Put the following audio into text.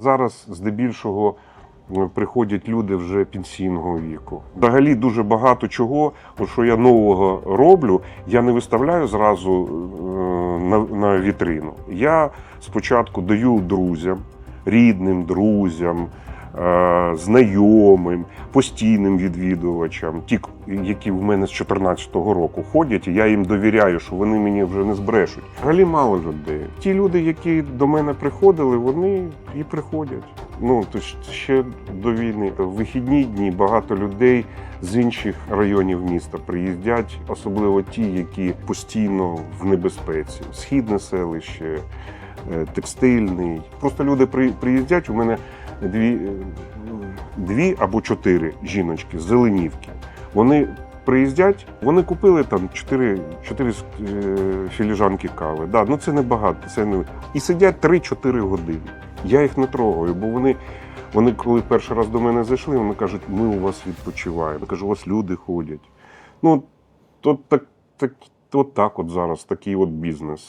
Зараз здебільшого е, приходять люди вже пенсійного віку. Взагалі дуже багато чого, що я нового роблю, я не виставляю зразу е, на, вітрину. Я спочатку даю друзям, рідним друзям, знайомим, постійним відвідувачам, ті, які в мене з 2014 року ходять, і я їм довіряю, що вони мені вже не збрешуть. Взагалі мало людей. Ті люди, які до мене приходили, вони і приходять. Ну то ще до війни. В вихідні дні багато людей з інших районів міста приїздять, особливо ті, які постійно в небезпеці. Східне селище, е, текстильний. Просто люди приїздять. У мене дві, е, дві або чотири жіночки з Зеленівки. Вони приїздять, вони купили там чотири, чотири е, філіжанки кави. Да, ну це не багато, це не і сидять 3-4 години. Я їх не трогаю, бо вони, вони коли перший раз до мене зайшли, вони кажуть, ми у вас відпочиваємо. Я кажу, у вас люди ходять. Ну, то так, так, от так от зараз такий от бізнес.